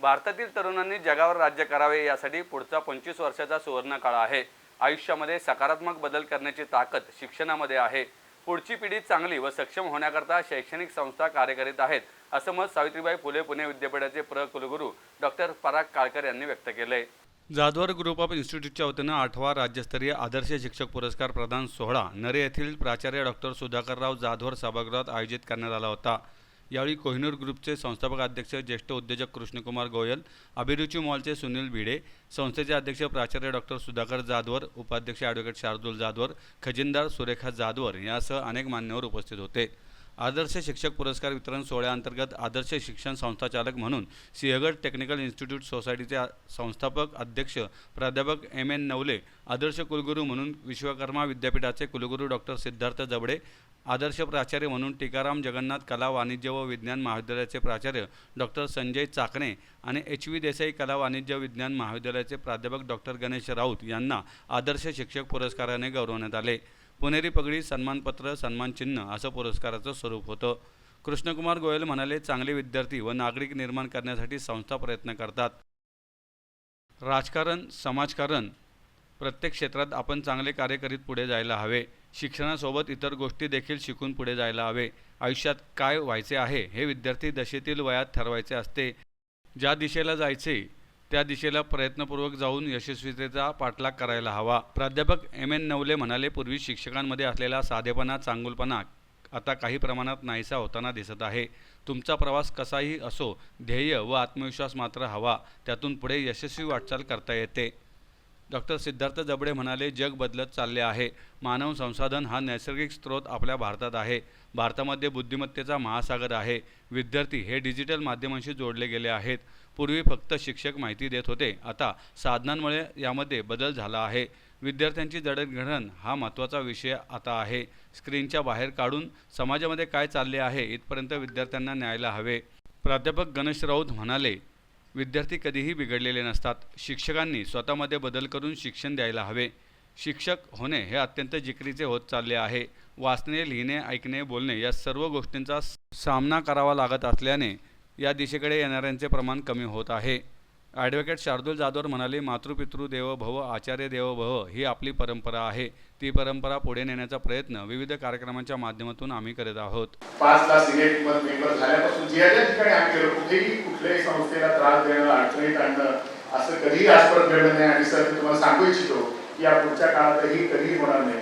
भारतातील तरुणांनी जगावर राज्य करावे यासाठी पुढचा पंचवीस वर्षाचा सुवर्ण काळ आहे. आयुष्यामध्ये सकारात्मक बदल करण्याची ताकद शिक्षणामध्ये आहे. पुढची पिढी चांगली व सक्षम होण्याकरता शैक्षणिक संस्था कार्य करीत आहेत असं मत सावित्रीबाई फुले पुणे विद्यापीठाचे प्र. कुलगुरू डॉक्टर पराग काळकर यांनी व्यक्त केले जाधवर ग्रुप ऑफ इन्स्टिट्यूटच्या वतीनं आठवा राज्यस्तरीय आदर्श शिक्षक पुरस्कार प्रदान सोहळा नरे येथील प्राचार्य डॉक्टर सुधाकरराव जाधवर सभागृहात आयोजित करण्यात आला होता. यावेळी कोहिनूर ग्रुपचे संस्थापक अध्यक्ष ज्येष्ठ उद्योजक कृष्णकुमार गोयल अभिरुची मॉलचे सुनील भिडे संस्थेचे अध्यक्ष प्राचार्य डॉक्टर सुधाकर जाधवर उपाध्यक्ष ॲडव्होकेट शार्दूल जाधवर खजिनदार सुरेखा जाधवर यासह अनेक मान्यवर उपस्थित होते. आदर्श शिक्षक पुरस्कार वितरण सोहळ्याअंतर्गत आदर्श शिक्षण संस्थाचालक म्हणून सिंहगड टेक्निकल इन्स्टिट्यूट सोसायटीचे संस्थापक अध्यक्ष प्राध्यापक एम एन नवले आदर्श कुलगुरू म्हणून विश्वकर्मा विद्यापीठाचे कुलगुरू डॉक्टर सिद्धार्थ जबडे आदर्श प्राचार्य म्हणून टीकाराम जगन्नाथ कला वाणिज्य व विज्ञान महाविद्यालयाचे प्राचार्य डॉक्टर संजय चाकणे आणि एच व्ही देसाई कला वाणिज्य विज्ञान महाविद्यालयाचे प्राध्यापक डॉक्टर गणेश राऊत यांना आदर्श शिक्षक पुरस्काराने गौरवण्यात आले. पुणेरी पगडी सन्मानपत्र सन्मानचिन्ह असं पुरस्काराचं स्वरूप होतं. कृष्णकुमार गोयल म्हणाले चांगले विद्यार्थी व नागरिक निर्माण करण्यासाठी संस्था प्रयत्न करतात. राजकारण समाजकारण प्रत्येक क्षेत्रात आपण चांगले कार्य करीत पुढे जायला हवे. शिक्षणासोबत इतर गोष्टी देखील शिकून पुढे जायला हवे. आयुष्यात काय व्हायचे आहे हे विद्यार्थी दशेतील वयात ठरवायचे असते. ज्या दिशेला जायचे त्या दिशेला प्रयत्नपूर्वक जाऊन यशस्वीतेचा पाठलाग करायला हवा. प्राध्यापक एम एन नवले म्हणाले पूर्वी शिक्षकांमध्ये असलेला साधेपणा चांगुलपणा आता काही प्रमाणात नाहीसा होताना दिसत आहे. तुमचा प्रवास कसाही असो ध्येय व आत्मविश्वास मात्र हवा. त्यातून पुढे यशस्वी वाटचाल करता येते. डॉक्टर सिद्धार्थ जबडे म्हणाले जग बदलत चालले आहे. मानव संसाधन हा नैसर्गिक स्रोत आपल्या भारतात आहे. भारतामध्ये बुद्धिमत्तेचा महासागर आहे. विद्यार्थी हे डिजिटल माध्यमांशी जोडले गेले आहेत. पूर्वी फक्त शिक्षक माहिती देत होते. आता साधनांमुळे यामध्ये बदल झाला आहे. विद्यार्थ्यांची जडणघडण हा महत्त्वाचा विषय आता आहे. स्क्रीनच्या बाहेर काढून समाजामध्ये काय चालले आहे इथपर्यंत विद्यार्थ्यांना न्यायला हवे. प्राध्यापक गणेश राऊत म्हणाले विद्यार्थी कधीही बिघडलेले नसतात. शिक्षकांनी स्वतःमध्ये बदल करून शिक्षण द्यायला हवे. शिक्षक होणे हे अत्यंत जिकरीचे होत चालले आहे. वाचणे लिहिणे ऐकणे बोलणे या सर्व गोष्टींचा सामना करावा लागत असल्याने या दिशेकडे येणाऱ्यांचे प्रमाण कमी होत आहे. ॲडव्होकेट शार्दूल जाधवर म्हणाले मातृपितृ देव भव आचार्य देव भव ही आपली परंपरा आहे. ती परंपरा पुढे नेण्याचा प्रयत्न विविध कार्यक्रमांच्या माध्यमातून आम्ही करत आहोत. पाच लाख सिलेक्ट मेंबर झाल्यापासून ज्या ज्या ठिकाणी आम्ही गेलो कुठेही कुठल्याही संस्थेला त्रास देणं अडचणीत आणणं असं कधीही आजपर्यंत घडलं नाही. आणि सर मी तुम्हाला सांगू इच्छितो की या पुढच्या काळातही कधीही होणार नाही.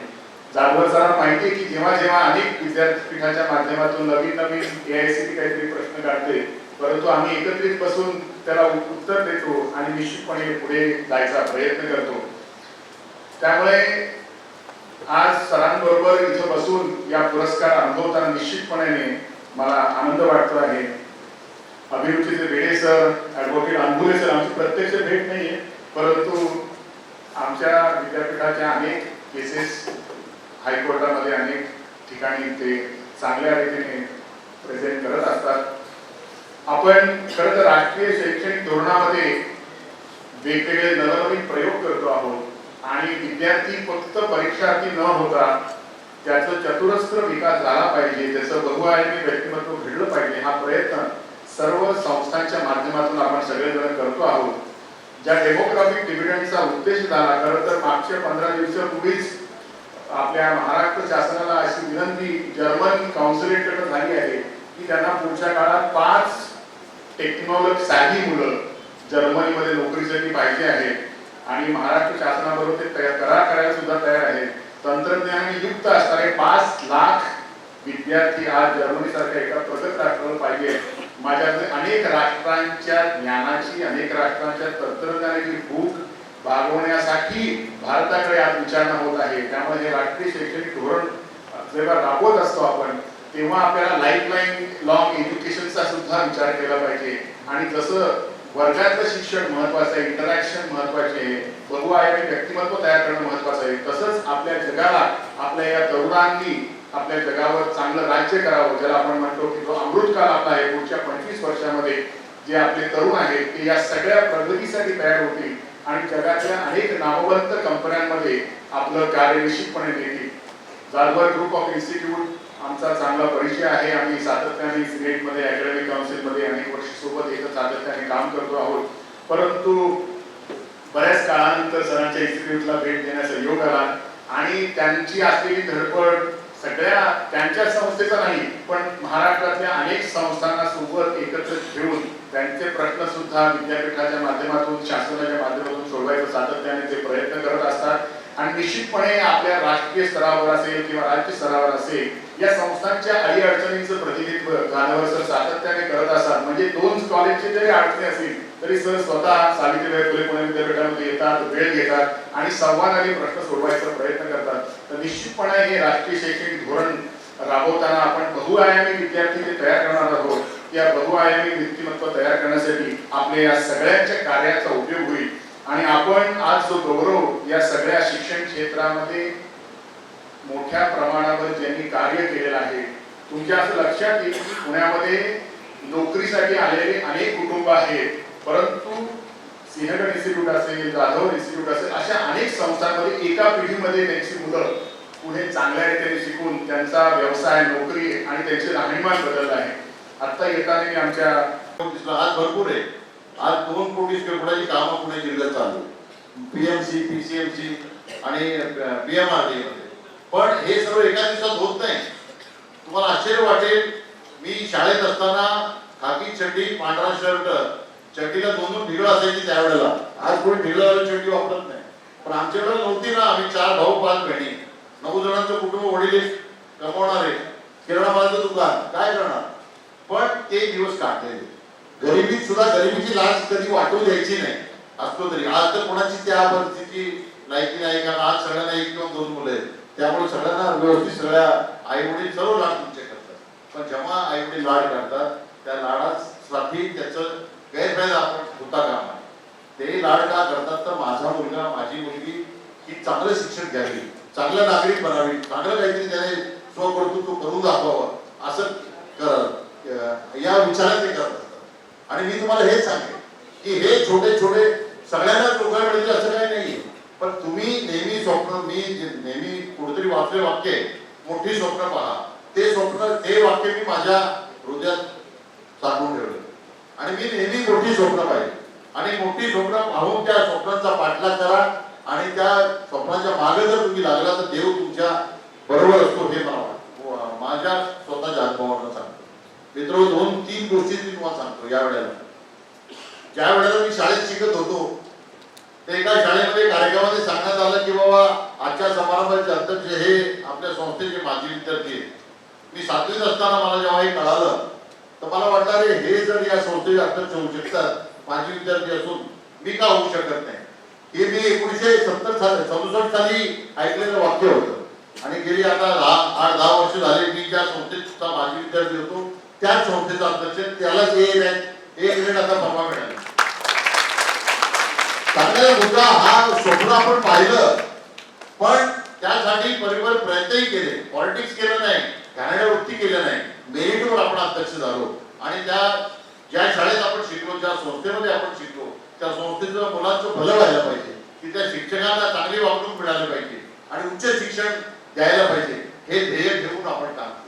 जाधवर सरांना माहिती आहे की जेव्हा जेव्हा अनेक विद्यापीठाच्या माध्यमातून नवीन नवीन ए आय एआयसीटी काहीतरी प्रश्न काढते परंतु आम्ही एकत्रित बसून त्याला उत्तर देतो आणि निश्चितपणे पुढे जायचा प्रयत्न करतो. त्यामुळे आज सरांबरोबर इथं बसून या पुरस्कार अनुभवताना निश्चितपणे मला आनंद वाटतो आहे. अभिरुचीचे Bede sir advocate Ambule sir आमची प्रत्यक्ष भेट नाहीये परंतु आमच्या विद्यापीठाच्या अनेक केसेस हायकोर्टामध्ये अनेक ठिकाणी ते चांगल्या रीतीने प्रेझेंट करत असतात. आपण खरं तर राष्ट्रीय शैक्षणिक धोरणामध्ये वेगवेगळे नवनवीन प्रयोग करतो आहोत आणि विद्यार्थी फक्त परीक्षार्थी न होता त्याचं चतुरस्त्र विकास झाला पाहिजे त्याचं बहुआयामी व्यक्तिमत्व घडलं पाहिजे हा प्रयत्न सर्व संस्थांच्या माध्यमातून आपण सगळेजण करतो आहोत. ज्या डेमोग्राफिक डिव्हिडंडचा उद्देश झाला खरं तर मागच्या पंधरा दिवसापूर्वीच आपल्या महाराष्ट्र शासनाला अशी विनंती जर्मन काउन्सिलेटकडे झाली आहे की त्यांना पुढच्या काळात पाच टेक्नॉलॉजी साधी मुलं जर्मनीमध्ये नोकरीसाठी पाहिजे आहेत आणि महाराष्ट्र शासनाबरोबर ते तयार करार करायला सुद्धा तयार आहेत. तंत्रज्ञानाने युक्त असणारे पाच लाख विद्यार्थी आज जर्मनी सारख्या एका प्रगत राष्ट्रावर पाहिजे माझ्याकडे अनेक राष्ट्रांच्या ज्ञानाची अनेक राष्ट्रांच्या तंत्रज्ञानाची भूक भागवण्यासाठी भारताकडे आज विचारणा होत आहे. त्यामुळे हे राष्ट्रीय शैक्षणिक धोरण जेव्हा राबवत असतो आपण. तेव्हा आपल्याला लाईफ लाईन लॉंग एज्युकेशनचा विचार केला पाहिजे. आणि जसं वर्गातलं शिक्षण महत्वाचं आहे इंटरॅक्शन महत्त्वाचे आहे बहुआयामी व्यक्तिमत्व तयार करणं महत्वाचं आहे. तसंच आपल्या जगाला आपल्या या तरुणांनी आपल्या जगावर चांगलं राज्य करावं ज्याला आपण म्हणतो की जो अमृतकाल आपला आहे पुढच्या पंचवीस वर्षामध्ये जे आपले तरुण आहेत ते या सगळ्या प्रगतीसाठी तयार होतील. आणि जगातल्या अनेक नामवंत कंपन्यांमध्ये आपलं कार्य निश्चितपणे देतील जाधवर ग्रुप ऑफ इन्स्टिट्यूट आमचा चांगला परिचय आहे. आम्ही सातत्याने सिनेटमध्ये अकॅडमिक काउन्सिलमध्ये अनेक वर्ष सोबत एकच सातत्याने काम करतो आहोत. परंतु बऱ्याच काळानंतर सरांच्या इन्स्टिट्यूटला भेट देण्याचा योग आला आणि त्यांची असलेली धडपड सगळ्या त्यांच्या संस्थेचा नाही पण महाराष्ट्रातल्या अनेक संस्थांना सोबत एकत्र घेऊन त्यांचे प्रश्न सुद्धा विद्यापीठाच्या माध्यमातून शासनाच्या माध्यमातून सोडवायचा सातत्याने ते प्रयत्न करत असतात. आणि निश्चितपणे आपल्या राष्ट्रीय स्तरावर असेल किंवा राज्य स्तरावर असेल या संस्थांच्या अडीअडचणींचं प्रतिनिधित्व गाण्यावर सर सातत्याने करत असतात म्हणजे दोन कॉलेजचे जरी अडचणी असतील तरी सर स्वतः सावित्रीबाई फुले पुणे विद्यापीठामध्ये येतात वेळ घेतात आणि संवादाने प्रश्न सोडवायचा प्रयत्न करतात. तर निश्चितपणे हे राष्ट्रीय शैक्षणिक धोरण राबवताना आपण बहुआयामी विद्यार्थी जे तयार करणार आहोत या बहुआयामी व्यक्तिमत्व तयार करण्यासाठी आपल्या या सगळ्यांच्या कार्याचा उपयोग होईल. आणि आपण आज जो गौरव या सगळ्या शिक्षण क्षेत्रामध्ये मोठ्या प्रमाणावर ज्यांनी कार्य केलेलं आहे तुमच्या असं लक्षात येईल की पुण्यामध्ये नोकरीसाठी आलेले अनेक कुटुंब आहेत. परंतु सिंहगड इन्स्टिट्यूट असेल जाधव इन्स्टिट्यूट असेल अशा अनेक संस्थांमध्ये एका पिढीमध्ये त्यांची मुलं पुढे चांगल्या रीतीने शिकून त्यांचा व्यवसाय नोकरी आणि त्यांचे राहणीमान बदललं आहे. आता येताना मी आमच्या आज भरपूर आहे. आज दोन कोटी स्क्वेअर फुटाची कामं पुणे जिल्ह्यात चालू पीएमसी पीसीएमसी आणि पीएमआरडी पण हे सर्व एका दिवसात होत नाही. तुम्हाला आश्चर्य वाटेल मी शाळेत असताना खाकी चड्डी पांढरा शर्ट चड्डीला दोन दोन ढिगळ असायची त्यावेळेला. आज कोणी ढिगळ चड्डी वापरत नाही. पण आमच्याकडे नव्हती ना आम्ही चार भाऊ पाच बहिणी. नऊ जणांचं कुटुंब वडील कमवणारे किराणा मालाचं दुकान काय करणार? पण ते दिवस काढलेले. गरिबीत सुद्धा गरिबीची लाज कधी वाटू द्यायची नाही. असतो तरी. आज तर कोणाची त्या परिस्थिती लायकी नाही कारण आज सगळ्यांना एक किंवा दोन मुलं आहेत. त्यामुळे सगळ्यांना व्यवस्थित सगळ्या आई वडील सर्व लाड तुमचे करतात. पण जेव्हा आई वडील लाड करतात त्या लाडासाठी त्याचं गैरफायदा आपण होता कामा ते लाड का करतात तर माझा मुलगा माझी मुलगी ही चांगलं शिक्षण घ्यावी चांगलं नागरिक बनावी चांगलं काहीतरी त्याने स्वकर्तृत्व करून दाखवावं असं कर या विचारात ते करत असतात. आणि मी तुम्हाला हेच सांगेन की हे छोटे छोटे सगळ्यांना लोकांकडे असं पण तुम्ही नेहमी स्वप्न मी जे नेहमी कुठेतरी वाचले वाक्य मोठी स्वप्न पहा. ते स्वप्न ते वाक्य मी माझ्या हृदयात साठवून ठेवलं. आणि मी नेहमी मोठी स्वप्न पाहिजे आणि मोठी स्वप्न पाहून त्या स्वप्नांचा पाठलाग करा आणि त्या स्वप्नाच्या मागे जर तुम्ही लागला तर देव तुमच्या बरोबर असतो हे मला वाटतं व- माझ्या स्वतःच्या अनुभवावरून सांगतो मित्र दोन तीन गोष्टी मी तुम्हाला सांगतो या वेळेला ज्या वेळेला मी शाळेत शिकत होतो ते एका शाळेमध्ये कार्यक्रमामध्ये सांगण्यात आलं की बाबा आजच्या समारंभाचे अध्यक्ष हे आपल्या संस्थेचे माजी विद्यार्थी मी सातवीत असताना मला जेव्हा हे कळालं तर मला वाटलं अरे हे जर या संस्थेचे अध्यक्ष होऊ शकतात माजी विद्यार्थी असून मी का होऊ शकत नाही? हे मी एकोणीशे सत्तर साली सदुसष्ट साली ऐकलेलं वाक्य होतं. आणि गेली आता दहा आठ दहा वर्ष झाले मी ज्या संस्थेचा माजी विद्यार्थी होतो त्याच संस्थेचा अध्यक्ष त्यालाच ए रँक ए ग्रेड आता परवा मिळाला. चांगला मुद्दा हा स्वप्न आपण पाहिलं. पण त्यासाठी परिवार प्रयत्नही केले. पॉलिटिक्स केलं नाही. कॅनडा वृत्ती केलं नाही. मेरिटवर आपण अध्यक्ष झालो. आणि त्या ज्या शाळेत आपण शिकलो ज्या संस्थेमध्ये आपण शिकलो त्या संस्थेचं मुलांचं भलं व्हायला पाहिजे. की त्या शिक्षकांना चांगली वागणूक मिळाली पाहिजे. आणि उच्च शिक्षण द्यायला पाहिजे. हे ध्येय ठेवून आपण काम केलं.